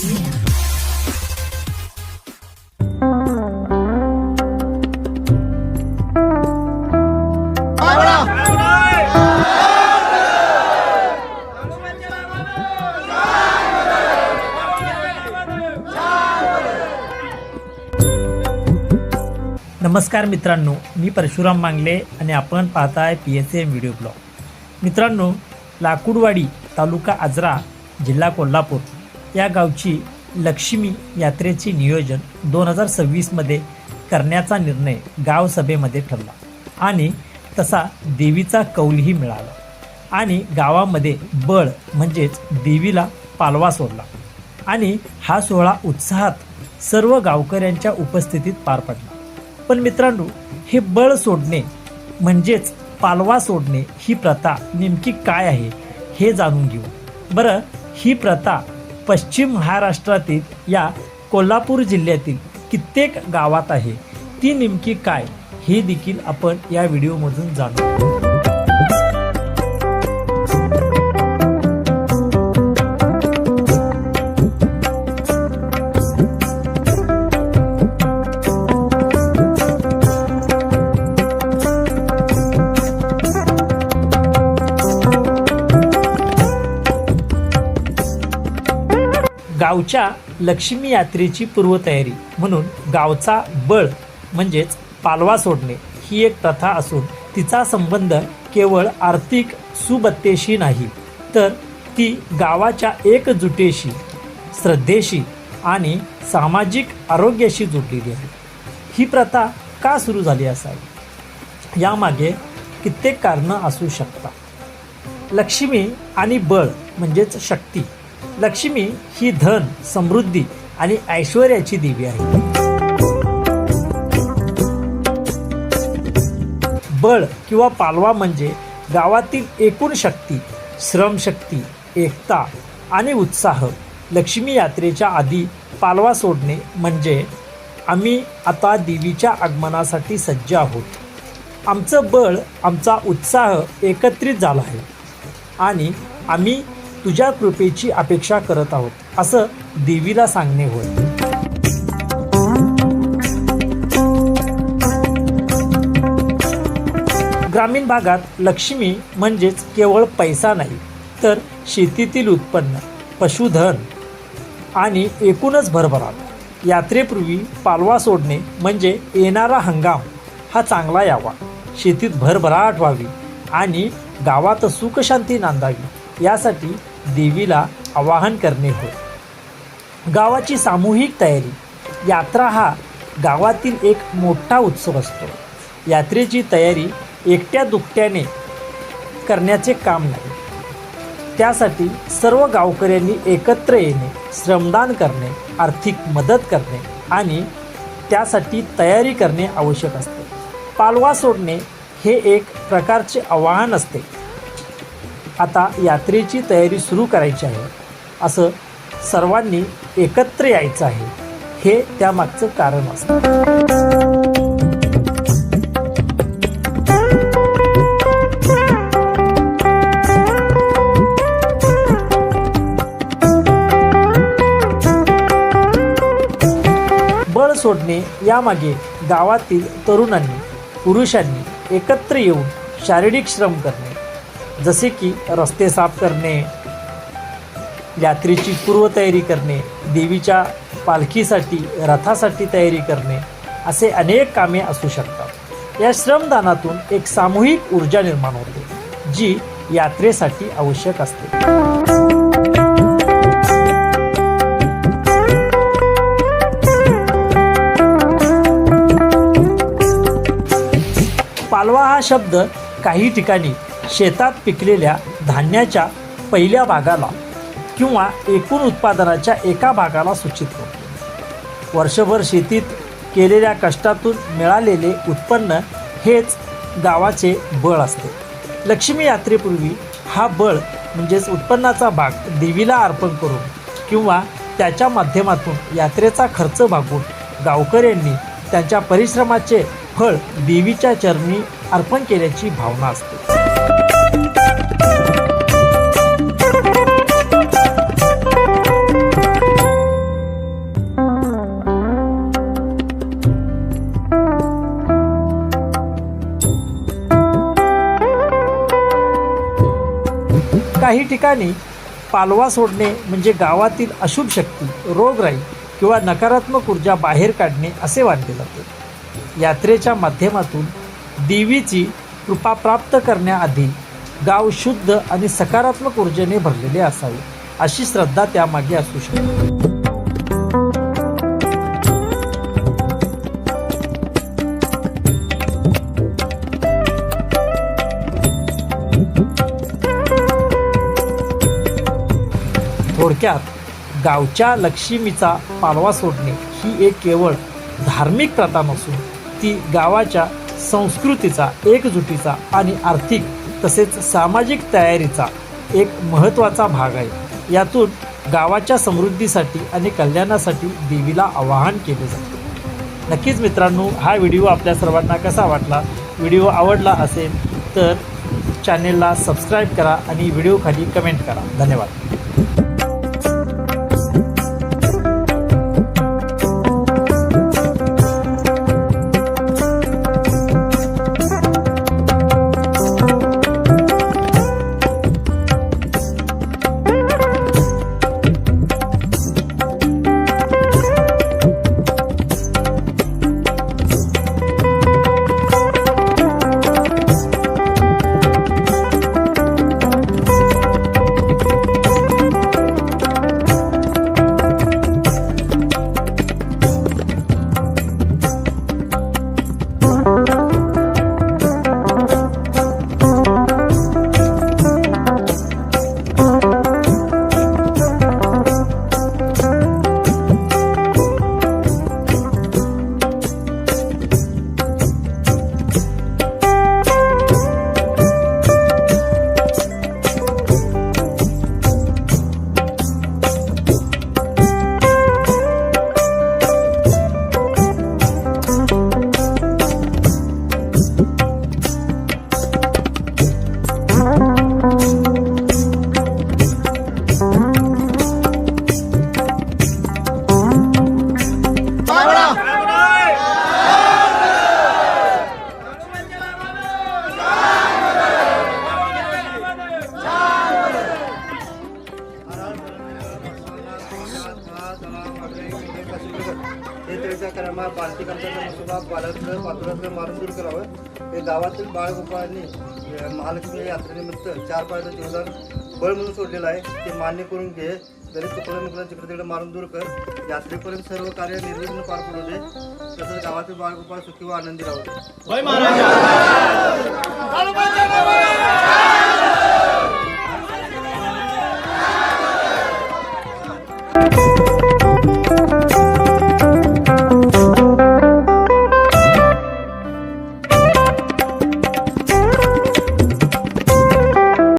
नमस्कार मित्रांनो मी परशुराम मांगले आणि आपण पाहताय P S M video blog मित्रांनो लाकूडवाडी तालुका आजरा जिल्हा कोल्हापूर. या गावची लक्ष्मी यात्रेचे नियोजन दोन हजार सव्वीसमध्ये करण्याचा निर्णय गावसभेमध्ये ठरला. आणि तसा देवीचा कौलही मिळाला. आणि गावामध्ये बळ म्हणजेच देवीला पालवा सोडला. आणि हा सोहळा उत्साहात सर्व गावकऱ्यांच्या उपस्थितीत पार पडला. पण मित्रांनो हे बळ सोडणे म्हणजेच पालवा सोडणे ही प्रथा नेमकी काय आहे हे जाणून घेऊ. बरं ही प्रथा पश्चिम महाराष्ट्रातील या कोल्हापूर जिल्ह्यातील कित्येक गावात आहे. ती नेमकी काय? हे देखील आपण या व्हिडिओमधून जाणू. गावच्या लक्ष्मी यात्रेची पूर्वतयारी. म्हणून गावचा बळ म्हणजेच पालवा सोडणे ही एक प्रथा असून तिचा संबंध केवळ आर्थिक सुबत्तेशी नाही तर ती गावाच्या एकजुटेशी श्रद्धेशी आणि सामाजिक आरोग्याशी जोडलेली आहे. ही प्रथा का सुरू झाली असावी? यामागे कित्येक कारणं असू शकतात. लक्ष्मी आणि बळ म्हणजेच शक्ती लक्ष्मी ही धन समृद्धी आणि ऐश्वर्याची देवी आहे. बळ किंवा पालवा म्हणजे गावातील एकूण शक्ती श्रमशक्ती एकता आणि उत्साह. लक्ष्मी यात्रेच्या आधी पालवा सोडणे म्हणजे आम्ही आता देवीच्या आगमनासाठी सज्ज आहोत. आमचं बळ आमचा उत्साह एकत्रित झाला आहे आणि आम्ही तुझ्या कृपेची अपेक्षा करत आहोत असं देवीला सांगणे होय. ग्रामीण भागात लक्ष्मी म्हणजेच केवळ पैसा नाही तर शेतीतील उत्पन्न पशुधन आणि एकूणच भरभराट. यात्रेपूर्वी पालवा सोडणे म्हणजे येणारा हंगाम हा चांगला यावा. शेतीत भरभराट व्हावी आणि गावात सुखशांती नांदावी यासाठी देवीला आवाहन करणे होय. गावाची सामूहिक तयारी. यात्रा हा गावातील एक मोठा उत्सव असतो. यात्रेची तयारी एकट्या दुकट्याने करण्याचे काम नाही. त्यासाठी सर्व गावकऱ्यांनी एकत्र येणे श्रमदान करणे आर्थिक मदत करणे आणि त्यासाठी तयारी करणे आवश्यक असते. पालवा सोडणे हे एक प्रकारचे आवाहन असते. आता यात्रेची तयारी सुरू करायची आहे. असं सर्वांनी एकत्र यायचं आहे. हे त्यामागचं कारण असतं. बळ सोडणे यामागे गावातील तरुणांनी पुरुषांनी एकत्र येऊन शारीरिक श्रम करणे. जसे की रस्ते साफ करणे यात्रेची पूर्वतयारी करणे देवीच्या पालखीसाठी रथासाठी तयारी करणे असे अनेक कामे असू शकतात. या श्रमदानातून एक सामूहिक ऊर्जा निर्माण होते जी यात्रेसाठी आवश्यक असते. पालवा हा शब्द काही ठिकाणी शेतात पिकलेल्या धान्याच्या पहिल्या भागाला किंवा एकूण उत्पादनाच्या एका भागाला सूचित करतो. वर्षभर शेतीत केलेल्या कष्टातून मिळालेले उत्पन्न हेच गावाचे बळ असते. लक्ष्मी यात्रेपूर्वी हा बळ म्हणजेच उत्पन्नाचा भाग देवीला अर्पण करून किंवा त्याच्या माध्यमातून यात्रेचा खर्च भागून गावकऱ्यांनी त्यांच्या परिश्रमाचे फळ देवीच्या चरणी अर्पण केल्याची भावना असते. काही ठिकाणी पालवा सोडणे म्हणजे गावातील अशुभ शक्ती रोगराई किंवा नकारात्मक ऊर्जा बाहेर काढणे असे मानले जाते. यात्रेच्या माध्यमातून देवीची कृपा प्राप्त करण्याआधी गाव शुद्ध आणि सकारात्मक ऊर्जेने भरलेले असावे अशी श्रद्धा त्यामागे असू शकते. थोडक्यात गावच्या लक्ष्मीचा पालवा सोडणे ही एक केवळ धार्मिक प्रथा नसून ती गावाच्या संस्कृतीचा एकजुटीचा आणि आर्थिक तसेच सामाजिक तयारीचा एक महत्त्वाचा भाग आहे. यातून गावाच्या समृद्धीसाठी आणि कल्याणासाठी देवीला आवाहन केले जाते. नक्कीच मित्रांनो हा व्हिडिओ आपल्या सर्वांना कसा वाटला? व्हिडिओ आवडला असेल तर चॅनेलला सबस्क्राईब करा आणि व्हिडिओखाली कमेंट करा. धन्यवाद. क्रमात पालखी करताना सुद्धा बाळाचं पातुराचं मारून दूर करावं. हे गावातील बाळगोपाळांनी महालक्ष्मी यात्रेनिमित्त चार पाळचं जीवदान बळ म्हणून सोडलेलं आहे. ते मान्य करून घे. जरी चुकलं निकलं तिकडे तिकडे मारून दूर कर. यात्रेपर्यंत सर्व कार्य निर्विघ्न पार पडू दे. तसंच गावातील बाळगोपाळ सुखी व आनंदी राहू. दे